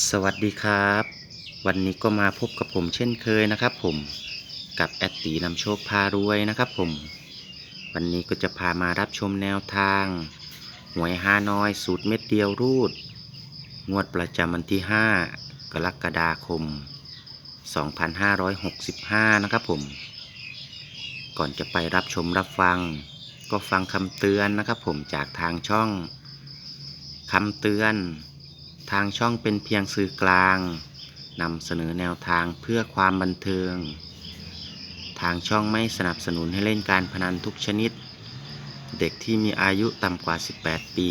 สวัสดีครับ วันนี้ก็มาพบกับผมเช่นเคยนะครับ ผมกับแอดตีนำโชคพารวยนะครับ ผม วันนี้ก็จะพามารับชมแนวทาง หวยฮานอยสูตรเม็ดเดียวรูด งวดประจำวันที่ 5 กรกฎาคม 2565 นะครับผม ก่อนจะไปรับชมรับฟัง ก็ฟังคำเตือนนะครับ ผมจากทางช่องคำเตือน ทางช่องเป็นเพียงสื่อกลางนำเสนอแนวทางเพื่อความบันเทิง ทางช่องไม่สนับสนุนให้เล่นการพนันทุกชนิด เด็กที่มีอายุต่ำกว่า 18 ปี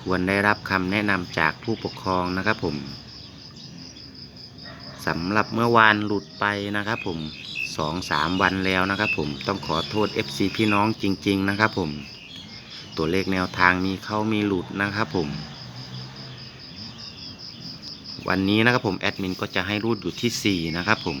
ควรได้รับคำแนะนำจากผู้ปกครองนะครับผมสำหรับเมื่อวานหลุดไปนะครับผมสองสามวันแล้วนะครับผมต้องขอโทษ FC พี่น้องจริง ๆ นะครับผม ตัวเลขแนวทางมีเข้ามีหลุดนะครับผม วันนี้นะครับผมแอดมินก็จะให้รูดอยู่ที่ 4 นะครับผม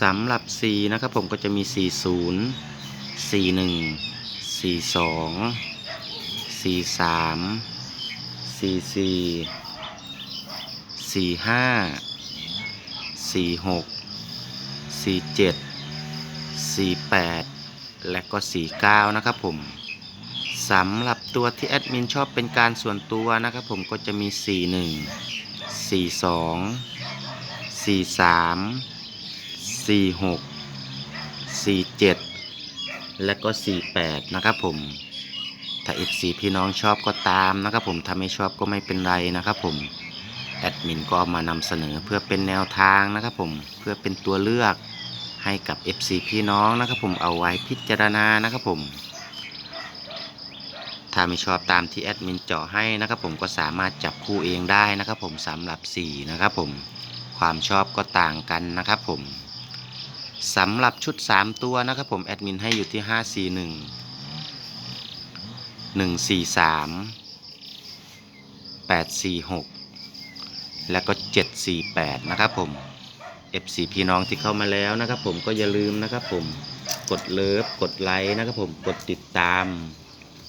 สำหรับ 4 นะครับผมก็จะมี 40 41 42 43 44 45 46 47 48 และก็ 49 นะครับผม สำหรับตัวที่แอดมินชอบเป็นการส่วนตัวนะครับผมก็จะมี 41 42 43 46 47 และก็ 48 นะครับผม ถ้า FC พี่น้องชอบก็ตามนะครับผม ถ้าไม่ชอบก็ไม่เป็นไรนะครับผม แอดมินก็มานำเสนอเพื่อเป็นแนวทางนะครับผม เพื่อเป็นตัวเลือกให้กับ FC พี่น้องนะครับผมเอาไว้พิจารณานะครับผม ถ้าไม่ชอบตามที่แอดมินเจาะให้นะครับผมก็สามารถจับคู่เองได้นะครับผมสำหรับ4นะครับผมความชอบก็ต่างกันนะครับผมสำหรับชุด 3 ตัวนะครับผมแอดมินให้อยู่ที่ 541 143 846 แล้วก็ 748 นะครับผม FC พี่น้องที่เข้ามาแล้วนะครับผมก็อย่าลืมนะครับผมกดเลิฟกดไลค์นะครับผมกดติดตาม